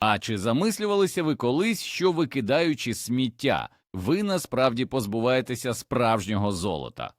А чи замислювалися ви колись, що викидаючи сміття, ви насправді позбуваєтеся справжнього золота?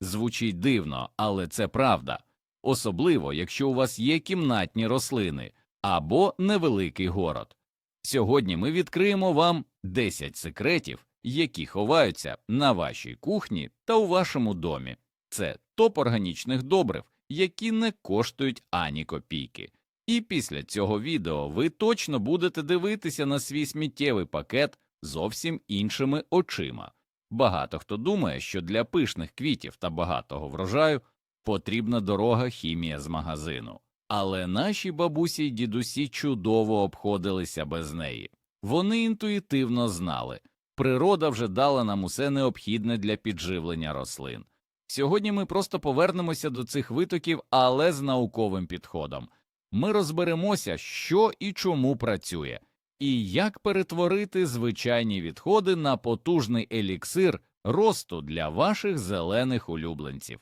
Звучить дивно, але це правда, особливо якщо у вас є кімнатні рослини або невеликий город. Сьогодні ми відкриємо вам 10 секретів, які ховаються на вашій кухні та у вашому домі. Це топ органічних добрив, які не коштують ані копійки. І після цього відео ви точно будете дивитися на свій сміттєвий пакет зовсім іншими очима. Багато хто думає, що для пишних квітів та багатого врожаю потрібна дорога хімія з магазину. Але наші бабусі й дідусі чудово обходилися без неї. Вони інтуїтивно знали, природа вже дала нам усе необхідне для підживлення рослин. Сьогодні ми просто повернемося до цих витоків, але з науковим підходом. Ми розберемося, що і чому працює, і як перетворити звичайні відходи на потужний еліксир росту для ваших зелених улюбленців.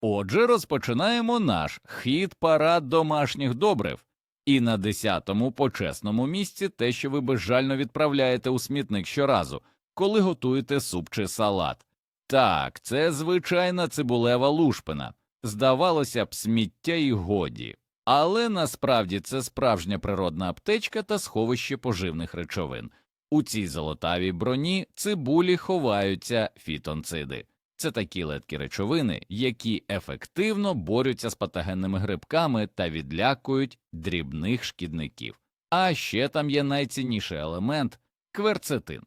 Отже, розпочинаємо наш хід парад домашніх добрив. І на десятому почесному місці те, що ви безжально відправляєте у смітник щоразу, коли готуєте суп чи салат. Так, це звичайна цибулева лушпина. Здавалося б, сміття і годі. Але насправді це справжня природна аптечка та сховище поживних речовин. У цій золотавій броні цибулі ховаються фітонциди. Це такі леткі речовини, які ефективно борються з патогенними грибками та відлякують дрібних шкідників. А ще там є найцінніший елемент кверцетин.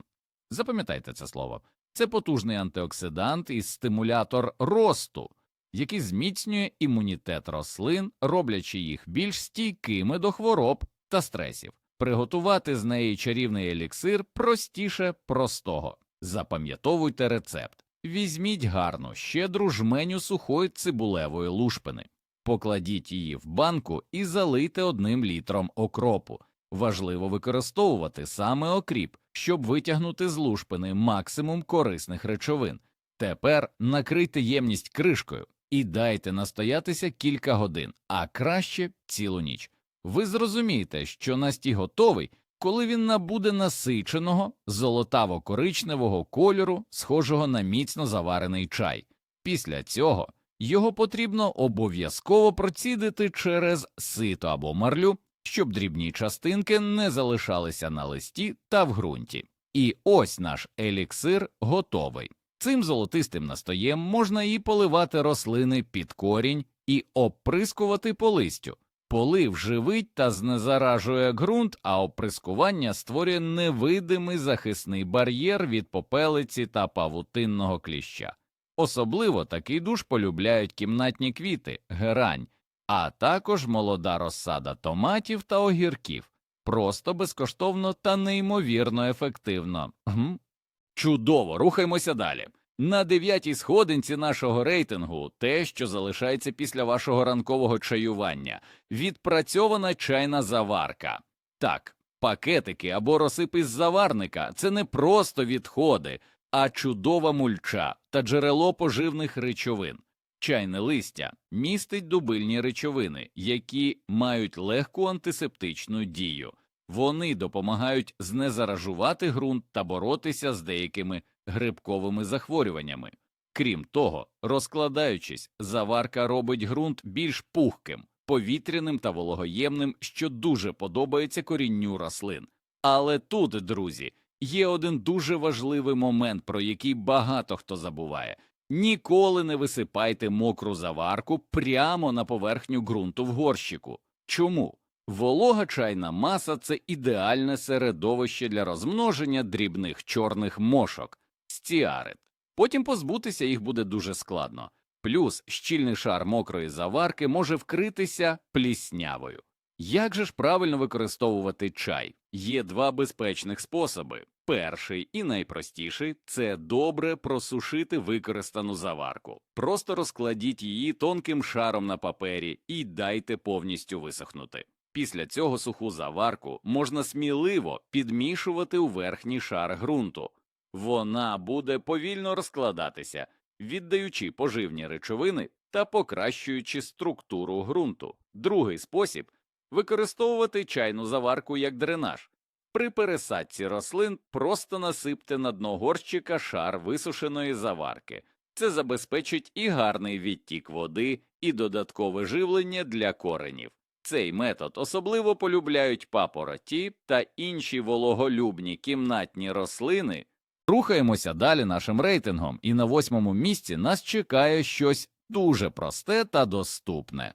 Запам'ятайте це слово. Це потужний антиоксидант і стимулятор росту, який зміцнює імунітет рослин, роблячи їх більш стійкими до хвороб та стресів. Приготувати з неї чарівний еліксир простіше простого. Запам'ятовуйте рецепт. Візьміть гарну, щедру жменю сухої цибулевої лушпини, покладіть її в банку і залийте одним літром окропу. Важливо використовувати саме окріп, щоб витягнути з лушпини максимум корисних речовин. Тепер накрийте ємність кришкою і дайте настоятися кілька годин, а краще цілу ніч. Ви зрозумієте, що настій готовий, коли він набуде насиченого золотаво-коричневого кольору, схожого на міцно заварений чай. Після цього його потрібно обов'язково процідити через сито або марлю, щоб дрібні частинки не залишалися на листі та в ґрунті. І ось наш еліксир готовий. Цим золотистим настоєм можна і поливати рослини під корінь, і оприскувати по листю. Полив живить та знезаражує ґрунт, а оприскування створює невидимий захисний бар'єр від попелиці та павутинного кліща. Особливо такий душ полюбляють кімнатні квіти, герань, а також молода розсада томатів та огірків, просто безкоштовно та неймовірно ефективно. Чудово, рухаємося далі. На дев'ятій сходинці нашого рейтингу те, що залишається після вашого ранкового чаювання, відпрацьована чайна заварка. Так, пакетики або розсипи з заварника це не просто відходи, а чудова мульча та джерело поживних речовин. Чайне листя містить дубильні речовини, які мають легку антисептичну дію. Вони допомагають знезаражувати ґрунт та боротися з деякими грибковими захворюваннями. Крім того, розкладаючись, заварка робить ґрунт більш пухким, повітряним та вологоємним, що дуже подобається корінню рослин. Але тут, друзі, є один дуже важливий момент, про який багато хто забуває. Ніколи не висипайте мокру заварку прямо на поверхню ґрунту в горщику. Чому? Волога чайна маса це ідеальне середовище для розмноження дрібних чорних мошок, стіарит. Потім позбутися їх буде дуже складно. Плюс щільний шар мокрої заварки може вкритися пліснявою. Як же ж правильно використовувати чай? Є два безпечних способи. Перший і найпростіший це добре просушити використану заварку. Просто розкладіть її тонким шаром на папері і дайте повністю висохнути. Після цього суху заварку можна сміливо підмішувати у верхній шар ґрунту. Вона буде повільно розкладатися, віддаючи поживні речовини та покращуючи структуру ґрунту. Другий спосіб використовувати чайну заварку як дренаж. При пересадці рослин просто насипте на дно горщика шар висушеної заварки. Це забезпечить і гарний відтік води, і додаткове живлення для коренів. Цей метод особливо полюбляють папороті та інші вологолюбні кімнатні рослини. Рухаємося далі нашим рейтингом, і на восьмому місці нас чекає щось дуже просте та доступне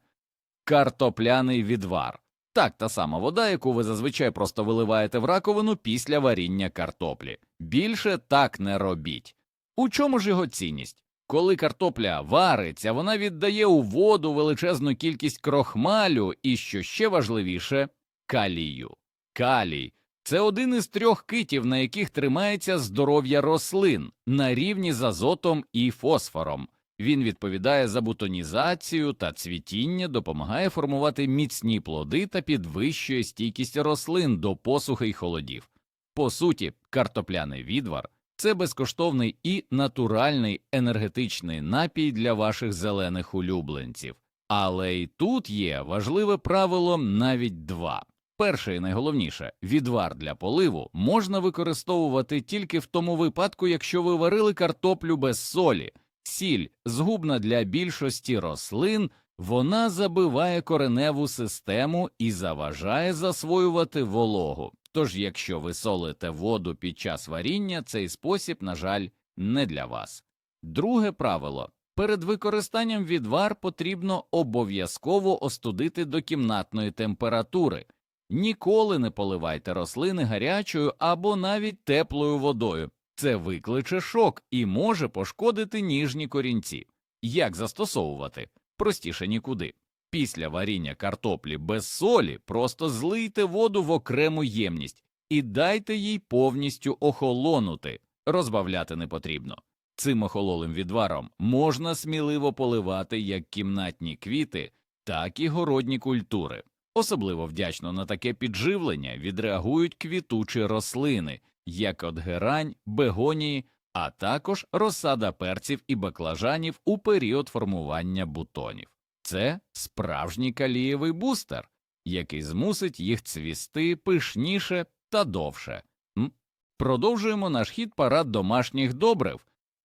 картопляний відвар. Так, та сама вода, яку ви зазвичай просто виливаєте в раковину після варіння картоплі. Більше так не робіть. У чому ж його цінність? Коли картопля вариться, вона віддає у воду величезну кількість крохмалю і, що ще важливіше, калію. Калій це один із трьох китів, на яких тримається здоров'я рослин на рівні з азотом і фосфором. Він відповідає за бутонізацію та цвітіння, допомагає формувати міцні плоди та підвищує стійкість рослин до посухи й холодів. По суті, картопляний відвар це безкоштовний і натуральний енергетичний напій для ваших зелених улюбленців. Але й тут є важливе правило навіть два. Перше і найголовніше відвар для поливу можна використовувати тільки в тому випадку, якщо ви варили картоплю без солі. Сіль згубна для більшості рослин, вона забиває кореневу систему і заважає засвоювати вологу. Тож, якщо ви солите воду під час варіння, цей спосіб, на жаль, не для вас. Друге правило перед використанням відвар потрібно обов'язково остудити до кімнатної температури. Ніколи не поливайте рослини гарячою або навіть теплою водою. Це викличе шок і може пошкодити ніжні корінці. Як застосовувати? Простіше нікуди. Після варіння картоплі без солі просто злийте воду в окрему ємність і дайте їй повністю охолонути, розбавляти не потрібно. Цим охололим відваром можна сміливо поливати як кімнатні квіти, так і городні культури. Особливо вдячно на таке підживлення відреагують квітучі рослини, як от герань, бегонії, а також розсада перців і баклажанів у період формування бутонів. Це справжній калієвий бустер, який змусить їх цвісти пишніше та довше. М? Продовжуємо наш хід парад домашніх добрив.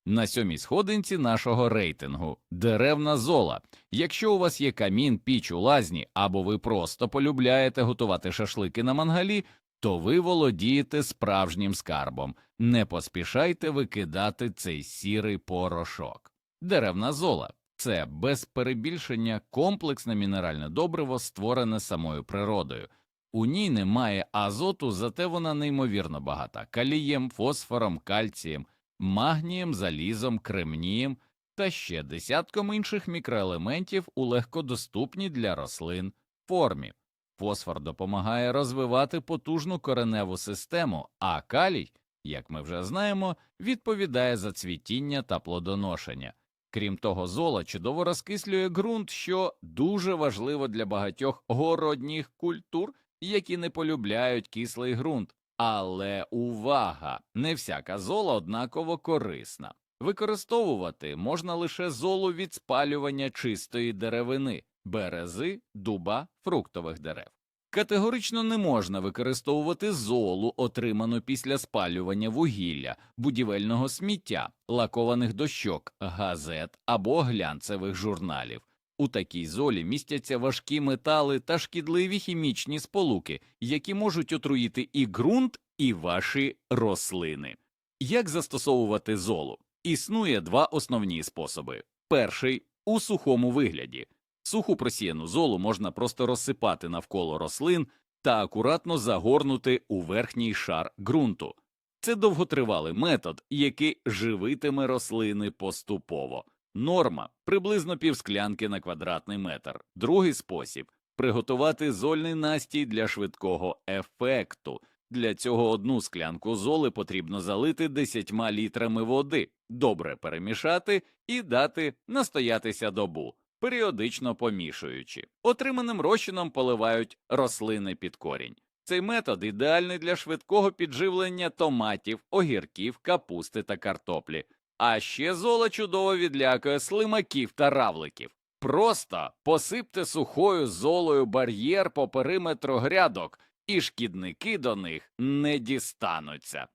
На сьомій сходинці нашого рейтингу деревна зола. Якщо у вас є камін, піч у лазні, або ви просто полюбляєте готувати шашлики на мангалі, то ви володієте справжнім скарбом. Не поспішайте викидати цей сірий порошок. Деревна зола це без перебільшення комплексне мінеральне добриво, створене самою природою. У ній немає азоту, зате вона неймовірно багата калієм, фосфором, кальцієм, магнієм, залізом, кремнієм та ще десятком інших мікроелементів у легкодоступній для рослин формі. Фосфор допомагає розвивати потужну кореневу систему, а калій, як ми вже знаємо, відповідає за цвітіння та плодоношення. Крім того, зола чудово розкислює ґрунт, що дуже важливо для багатьох городніх культур, які не полюбляють кислий ґрунт. Але увага! Не всяка зола однаково корисна. Використовувати можна лише золу від спалювання чистої деревини, берези, дуба, фруктових дерев. Категорично не можна використовувати золу, отриману після спалювання вугілля, будівельного сміття, лакованих дощок, газет або глянцевих журналів. У такій золі містяться важкі метали та шкідливі хімічні сполуки, які можуть отруїти і ґрунт, і ваші рослини. Як застосовувати золу? Існує два основні способи. Перший у сухому вигляді. Суху просіяну золу можна просто розсипати навколо рослин та акуратно загорнути у верхній шар ґрунту. Це довготривалий метод, який живитиме рослини поступово. Норма приблизно півсклянки на квадратний метр. Другий спосіб приготувати зольний настій для швидкого ефекту. Для цього одну склянку золи потрібно залити 10 літрами води, добре перемішати і дати настоятися добу, періодично помішуючи. Отриманим розчином поливають рослини під корінь. Цей метод ідеальний для швидкого підживлення томатів, огірків, капусти та картоплі. А ще зола чудово відлякує слимаків та равликів. Просто посипте сухою золою бар'єр по периметру грядок, і шкідники до них не дістануться.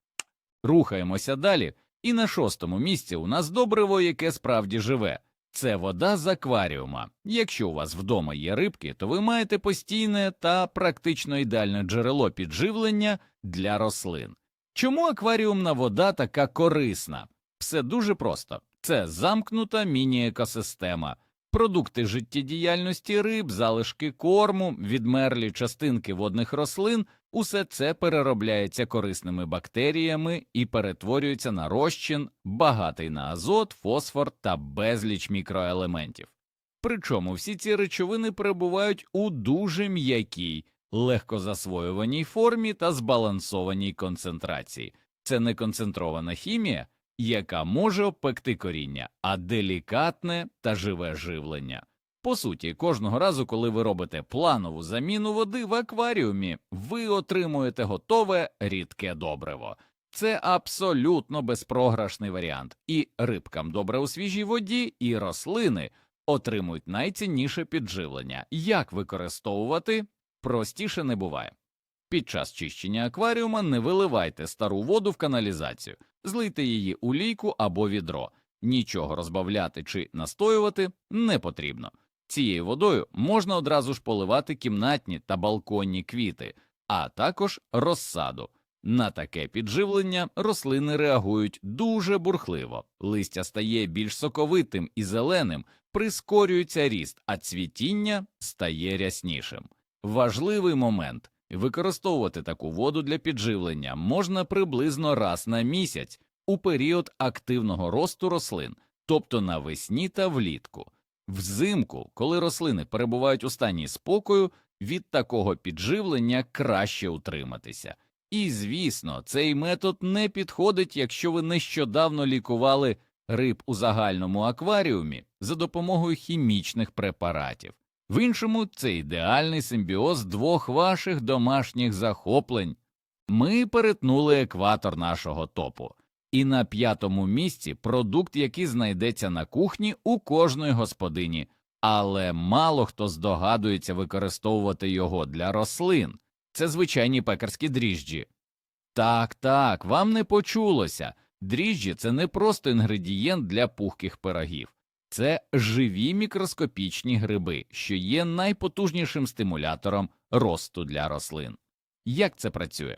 Рухаємося далі, і на шостому місці у нас добриво, яке справді живе. Це вода з акваріума. Якщо у вас вдома є рибки, то ви маєте постійне та практично ідеальне джерело підживлення для рослин. Чому акваріумна вода така корисна? Все дуже просто. Це замкнута міні-екосистема. Продукти життєдіяльності риб, залишки корму, відмерлі частинки водних рослин усе це переробляється корисними бактеріями і перетворюється на розчин, багатий на азот, фосфор та безліч мікроелементів. Причому всі ці речовини перебувають у дуже м'якій, легко засвоюваній формі та збалансованій концентрації. Це не концентрована хімія, яка може обпекти коріння, а делікатне та живе живлення. По суті, кожного разу, коли ви робите планову заміну води в акваріумі, ви отримуєте готове рідке добриво. Це абсолютно безпрограшний варіант, і рибкам добре у свіжій воді, і рослини отримують найцінніше підживлення. Як використовувати простіше не буває. Під час чищення акваріума не виливайте стару воду в каналізацію, злийте її у лійку або відро. Нічого розбавляти чи настоювати не потрібно. Цією водою можна одразу ж поливати кімнатні та балконні квіти, а також розсаду. На таке підживлення рослини реагують дуже бурхливо, листя стає більш соковитим і зеленим, прискорюється ріст, а цвітіння стає ряснішим. Важливий момент використовувати таку воду для підживлення можна приблизно раз на місяць у період активного росту рослин, тобто навесні та влітку. Взимку, коли рослини перебувають у стані спокою, від такого підживлення краще утриматися. І, звісно, цей метод не підходить, якщо ви нещодавно лікували риб у загальному акваріумі за допомогою хімічних препаратів. В іншому це ідеальний симбіоз двох ваших домашніх захоплень. Ми перетнули екватор нашого топу, і на п'ятому місці продукт, який знайдеться на кухні у кожної господині, але мало хто здогадується використовувати його для рослин. Це звичайні пекарські дріжджі. Так, так, вам не почулося. Дріжджі це не просто інгредієнт для пухких пирогів. Це живі мікроскопічні гриби, що є найпотужнішим стимулятором росту для рослин. Як це працює?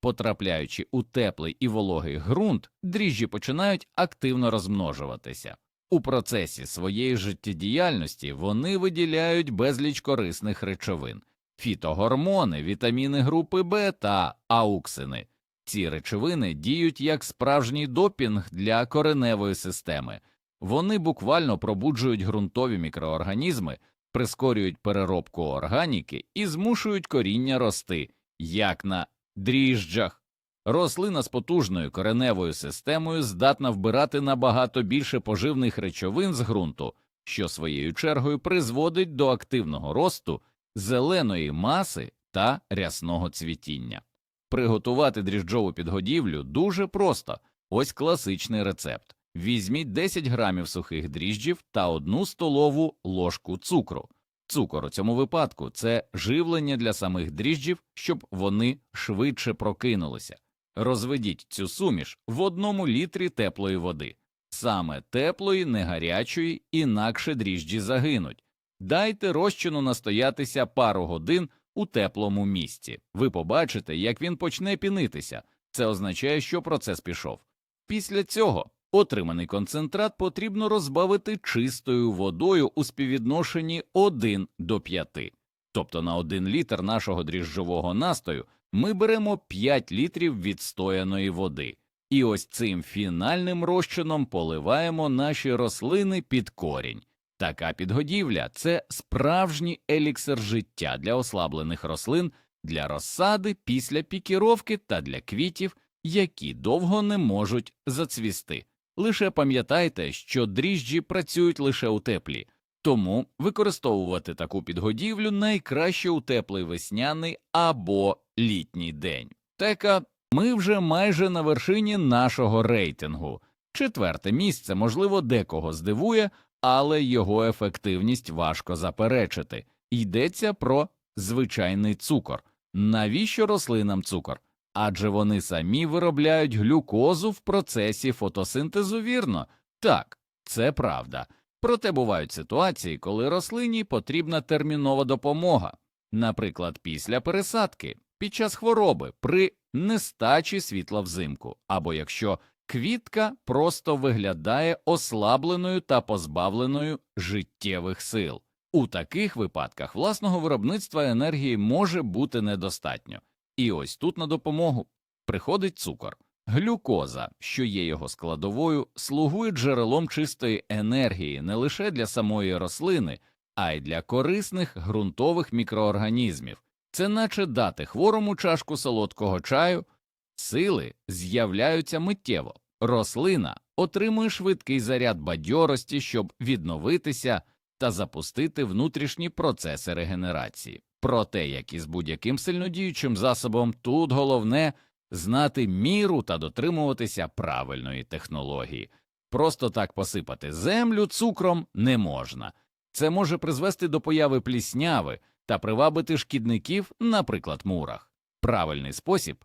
Потрапляючи у теплий і вологий ґрунт, дріжджі починають активно розмножуватися. У процесі своєї життєдіяльності вони виділяють безліч корисних речовин фітогормони, вітаміни групи Б та ауксини. Ці речовини діють як справжній допінг для кореневої системи. Вони буквально пробуджують ґрунтові мікроорганізми, прискорюють переробку органіки і змушують коріння рости, як на дріжджах. Рослина з потужною кореневою системою здатна вбирати набагато більше поживних речовин з ґрунту, що своєю чергою призводить до активного росту зеленої маси та рясного цвітіння. Приготувати дріжджову підгодівлю дуже просто ось класичний рецепт. Візьміть 10 грамів сухих дріжджів та одну столову ложку цукру. Цукор у цьому випадку це живлення для самих дріжджів, щоб вони швидше прокинулися. Розведіть цю суміш в одному літрі теплої води, саме теплої, не гарячої, інакше дріжджі загинуть. Дайте розчину настоятися пару годин у теплому місці. Ви побачите, як він почне пінитися. Це означає, що процес пішов. Після цього отриманий концентрат потрібно розбавити чистою водою у співвідношенні 1 до 5. Тобто на 1 літр нашого дріжджового настою ми беремо 5 літрів відстояної води. І ось цим фінальним розчином поливаємо наші рослини під корінь. Така підгодівля це справжній еліксир життя для ослаблених рослин, для розсади після пікіровки та для квітів, які довго не можуть зацвісти. Лише пам'ятайте, що дріжджі працюють лише у теплі, тому використовувати таку підгодівлю найкраще у теплий весняний або літній день. Тека, ми вже майже на вершині нашого рейтингу. Четверте місце, можливо, декого здивує, але його ефективність важко заперечити. Йдеться про звичайний цукор. Навіщо рослинам цукор? Адже вони самі виробляють глюкозу в процесі фотосинтезу вірно. Так, це правда. Проте бувають ситуації, коли рослині потрібна термінова допомога, наприклад, після пересадки, під час хвороби, при нестачі світла взимку, або якщо квітка просто виглядає ослабленою та позбавленою життєвих сил. У таких випадках власного виробництва енергії може бути недостатньо. І ось тут на допомогу приходить цукор. Глюкоза, що є його складовою, слугує джерелом чистої енергії не лише для самої рослини, а й для корисних ґрунтових мікроорганізмів. Це наче дати хворому чашку солодкого чаю, сили з'являються миттєво. Рослина отримує швидкий заряд бадьорості, щоб відновитися та запустити внутрішні процеси регенерації. Проте, як і з будь-яким сильнодіючим засобом, тут головне знати міру та дотримуватися правильної технології. Просто так посипати землю цукром не можна. Це може призвести до появи плісняви та привабити шкідників, наприклад, мурах. Правильний спосіб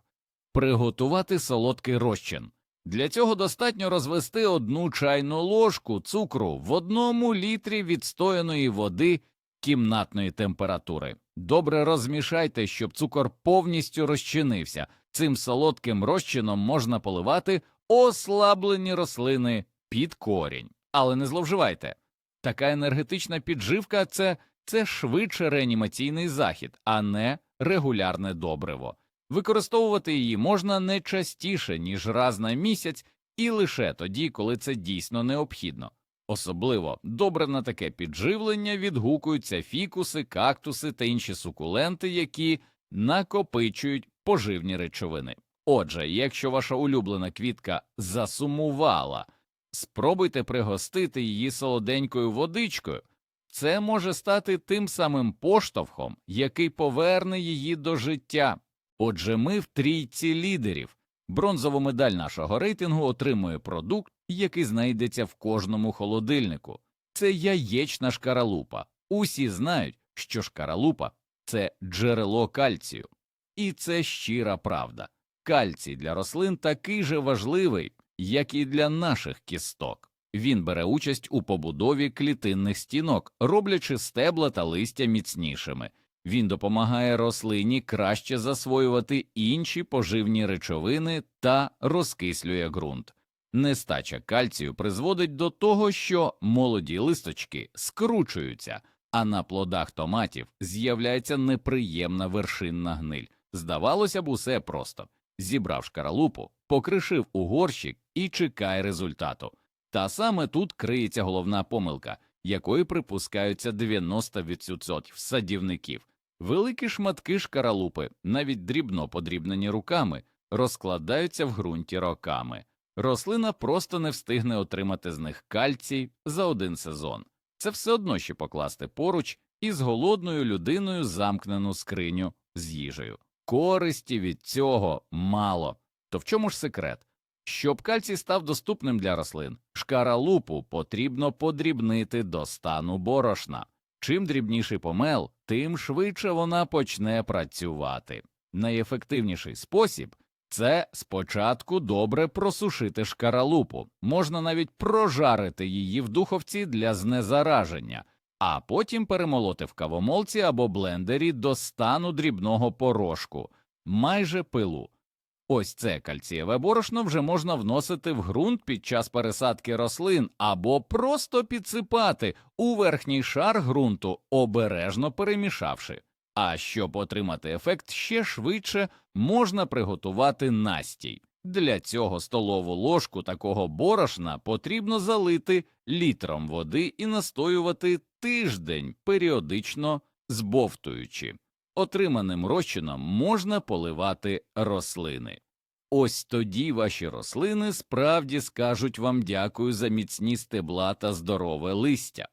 приготувати солодкий розчин. Для цього достатньо розвести одну чайну ложку цукру в одному літрі відстояної води кімнатної температури. Добре розмішайте, щоб цукор повністю розчинився. Цим солодким розчином можна поливати ослаблені рослини під корінь. Але не зловживайте. Така енергетична підживка це, це швидше реанімаційний захід, а не регулярне добриво. Використовувати її можна не частіше, ніж раз на місяць, і лише тоді, коли це дійсно необхідно. Особливо добре на таке підживлення відгукуються фікуси, кактуси та інші сукуленти, які накопичують поживні речовини. Отже, якщо ваша улюблена квітка засумувала, спробуйте пригостити її солоденькою водичкою. Це може стати тим самим поштовхом, який поверне її до життя. Отже, ми в трійці лідерів. Бронзову медаль нашого рейтингу отримує продукт, який знайдеться в кожному холодильнику. Це яєчна шкаралупа. Усі знають, що шкаралупа це джерело кальцію. І це щира правда. Кальцій для рослин такий же важливий, як і для наших кісток. Він бере участь у побудові клітинних стінок, роблячи стебла та листя міцнішими. Він допомагає рослині краще засвоювати інші поживні речовини та розкислює ґрунт. Нестача кальцію призводить до того, що молоді листочки скручуються, а на плодах томатів з'являється неприємна вершинна гниль. Здавалося б, усе просто зібрав шкаралупу, покришив у горщик і чекай результату. Та саме тут криється головна помилка, якої припускаються 90% садівників. Великі шматки шкаралупи, навіть дрібно подрібнені руками, розкладаються в ґрунті роками. Рослина просто не встигне отримати з них кальцій за один сезон. Це все одно ще покласти поруч із голодною людиною замкнену скриню з їжею. Користі від цього мало. То в чому ж секрет? Щоб кальцій став доступним для рослин, шкаралупу потрібно подрібнити до стану борошна. Чим дрібніший помел, тим швидше вона почне працювати. Найефективніший спосіб це спочатку добре просушити шкаралупу, можна навіть прожарити її в духовці для знезараження, а потім перемолоти в кавомолці або блендері до стану дрібного порошку, майже пилу. Ось це кальцієве борошно вже можна вносити в ґрунт під час пересадки рослин або просто підсипати у верхній шар ґрунту, обережно перемішавши. А щоб отримати ефект ще швидше, можна приготувати настій. Для цього столову ложку такого борошна потрібно залити літром води і настоювати тиждень, періодично збовтуючи. Отриманим розчином можна поливати рослини. Ось тоді ваші рослини справді скажуть вам дякую за міцні стебла та здорове листя.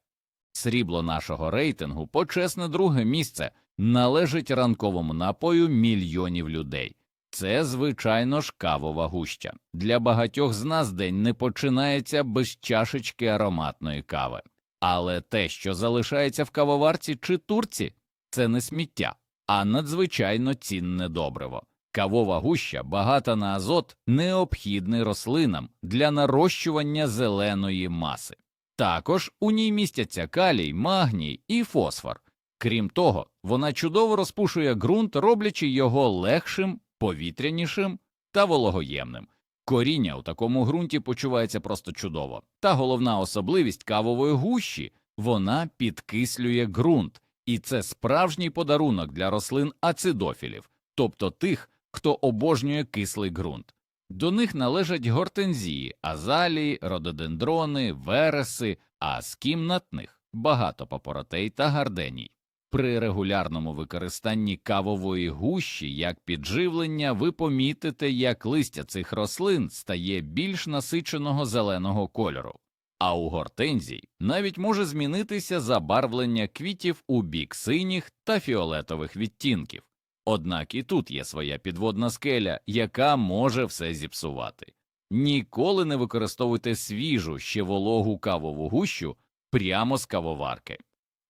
Срібло нашого рейтингу, почесне друге місце, належить ранковому напою мільйонів людей. Це, звичайно ж, кавова гуща. Для багатьох з нас день не починається без чашечки ароматної кави. Але те, що залишається в кавоварці чи турці, це не сміття, а надзвичайно цінне добриво. Кавова гуща багата на азот, необхідний рослинам для нарощування зеленої маси. Також у ній містяться калій, магній і фосфор. Крім того, вона чудово розпушує ґрунт, роблячи його легшим, повітрянішим та вологоємним. Коріння у такому ґрунті почувається просто чудово. Та головна особливість кавової гущі вона підкислює ґрунт, і це справжній подарунок для рослин ацидофілів, тобто тих, хто обожнює кислий ґрунт. До них належать гортензії, азалії, рододендрони, вереси, а з кімнатних багато папоротей та гарденій. При регулярному використанні кавової гущі як підживлення ви помітите, як листя цих рослин стає більш насиченого зеленого кольору, а у гортензій навіть може змінитися забарвлення квітів у бік синіх та фіолетових відтінків. Однак і тут є своя підводна скеля, яка може все зіпсувати. Ніколи не використовуйте свіжу ще вологу кавову гущу прямо з кавоварки.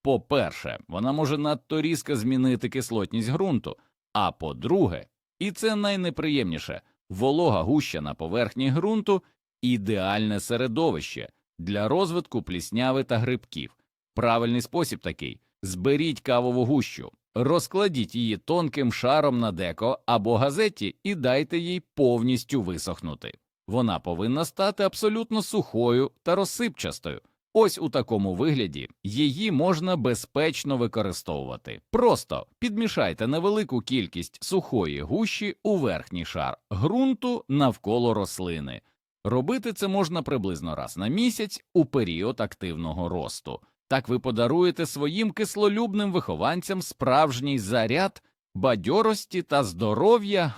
По-перше, вона може надто різко змінити кислотність ґрунту, а по-друге, і це найнеприємніше, волога гуща на поверхні ґрунту ідеальне середовище для розвитку плісняви та грибків. Правильний спосіб такий зберіть кавову гущу, розкладіть її тонким шаром на деко або газеті і дайте їй повністю висохнути. Вона повинна стати абсолютно сухою та розсипчастою. Ось у такому вигляді її можна безпечно використовувати. Просто підмішайте невелику кількість сухої гущі у верхній шар ґрунту навколо рослини. Робити це можна приблизно раз на місяць у період активного росту. Так ви подаруєте своїм кислолюбним вихованцям справжній заряд бадьорості та здоров'я.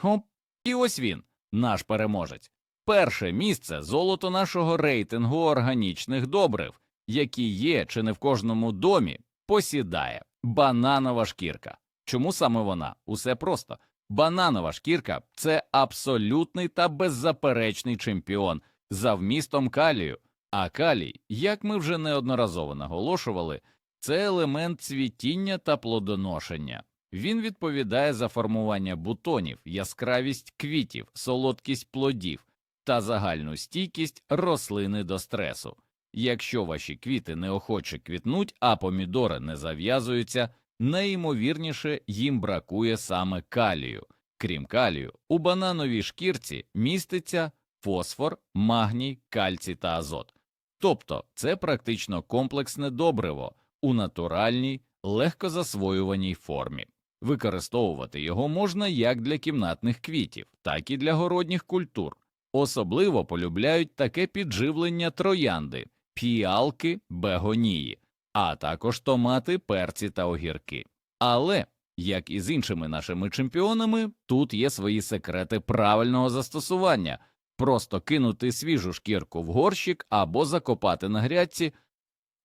І ось він, наш переможець. Перше місце золото нашого рейтингу органічних добрив, які є чи не в кожному домі, посідає бананова шкірка. Чому саме вона? Усе просто. Бананова шкірка це абсолютний та беззаперечний чемпіон за вмістом калію. А калій, як ми вже неодноразово наголошували, це елемент цвітіння та плодоношення. Він відповідає за формування бутонів, яскравість квітів, солодкість плодів та загальну стійкість рослини до стресу. Якщо ваші квіти неохоче квітнуть, а помідори не зав'язуються, найімовірніше їм бракує саме калію. Крім калію, у банановій шкірці міститься фосфор, магній, кальцій та азот. Тобто це практично комплексне добриво у натуральній, легкозасвоюваній формі. Використовувати його можна як для кімнатних квітів, так і для городніх культур. Особливо полюбляють таке підживлення троянди, піалки, бегонії, а також томати, перці та огірки. Але, як і з іншими нашими чемпіонами, тут є свої секрети правильного застосування просто кинути свіжу шкірку в горщик або закопати на грядці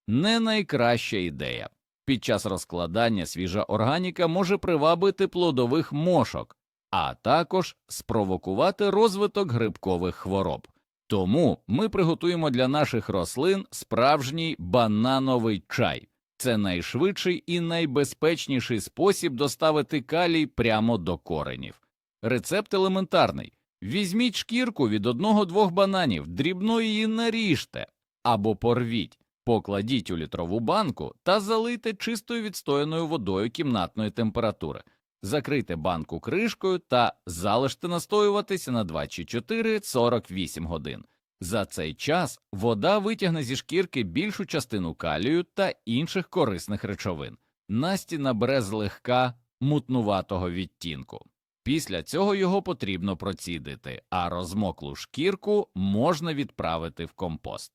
не найкраща ідея. Під час розкладання свіжа органіка може привабити плодових мошок, а також спровокувати розвиток грибкових хвороб. Тому ми приготуємо для наших рослин справжній банановий чай. Це найшвидший і найбезпечніший спосіб доставити калій прямо до коренів. Рецепт елементарний. Візьміть шкірку від одного-двох бананів, дрібно її наріжте або порвіть, покладіть у літрову банку та залийте чистою відстояною водою кімнатної температури. Закрийте банку кришкою та залиште настоюватися на 24-48 годин. За цей час вода витягне зі шкірки більшу частину калію та інших корисних речовин. Насті набере злегка мутнуватого відтінку. Після цього його потрібно процідити, а розмоклу шкірку можна відправити в компост.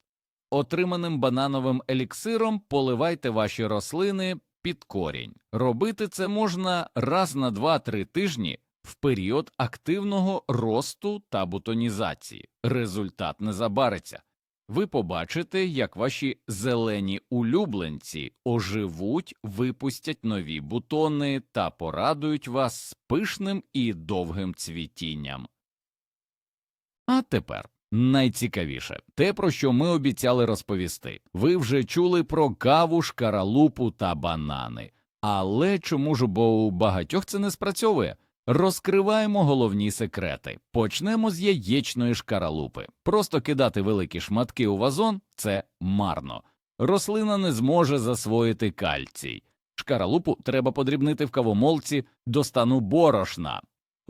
Отриманим банановим еліксиром поливайте ваші рослини під корінь. Робити це можна раз на 2-3 тижні в період активного росту та бутонізації. Результат не забариться. Ви побачите, як ваші зелені улюбленці оживуть, випустять нові бутони та порадують вас з пишним і довгим цвітінням. А тепер найцікавіше те, про що ми обіцяли розповісти. Ви вже чули про каву, шкаралупу та банани. Але чому ж бо у багатьох це не спрацьовує? Розкриваємо головні секрети. Почнемо з яєчної шкаралупи. Просто кидати великі шматки у вазон це марно. Рослина не зможе засвоїти кальцій. Шкаралупу треба подрібнити в кавомолці до стану борошна.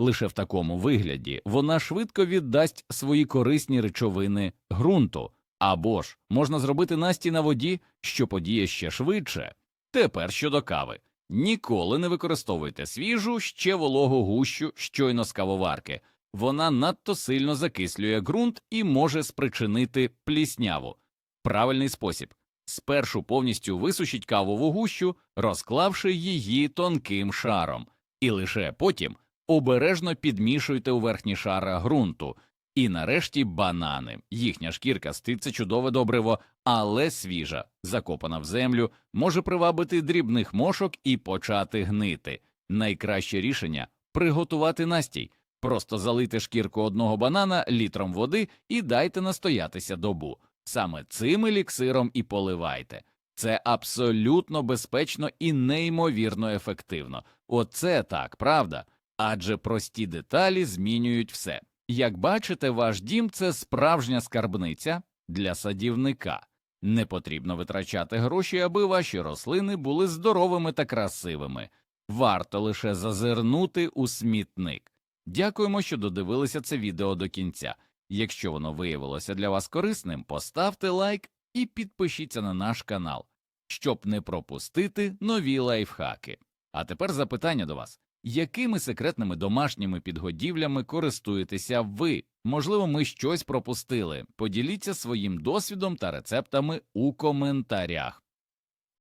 Лише в такому вигляді вона швидко віддасть свої корисні речовини ґрунту, або ж можна зробити насті на воді, що подіє ще швидше. Тепер щодо кави. Ніколи не використовуйте свіжу, ще вологу гущу щойно з кавоварки. Вона надто сильно закислює ґрунт і може спричинити плісняву. Правильний спосіб спершу повністю висушіть кавову гущу, розклавши її тонким шаром, і лише потім обережно підмішуйте у верхні шара ґрунту. І нарешті банани. Їхня шкірка стить це чудове добриво, але свіжа, закопана в землю, може привабити дрібних мошок і почати гнити. Найкраще рішення приготувати настій. Просто залийте шкірку одного банана літром води і дайте настоятися добу. Саме цим еліксиром і поливайте. Це абсолютно безпечно і неймовірно ефективно. Оце так, правда? Адже прості деталі змінюють все. Як бачите, ваш дім це справжня скарбниця для садівника. Не потрібно витрачати гроші, аби ваші рослини були здоровими та красивими. Варто лише зазирнути у смітник. Дякуємо, що додивилися це відео до кінця. Якщо воно виявилося для вас корисним, поставте лайк і підпишіться на наш канал, щоб не пропустити нові лайфхаки. А тепер запитання до вас. Якими секретними домашніми підгодівлями користуєтеся ви? Можливо, ми щось пропустили. Поділіться своїм досвідом та рецептами у коментарях.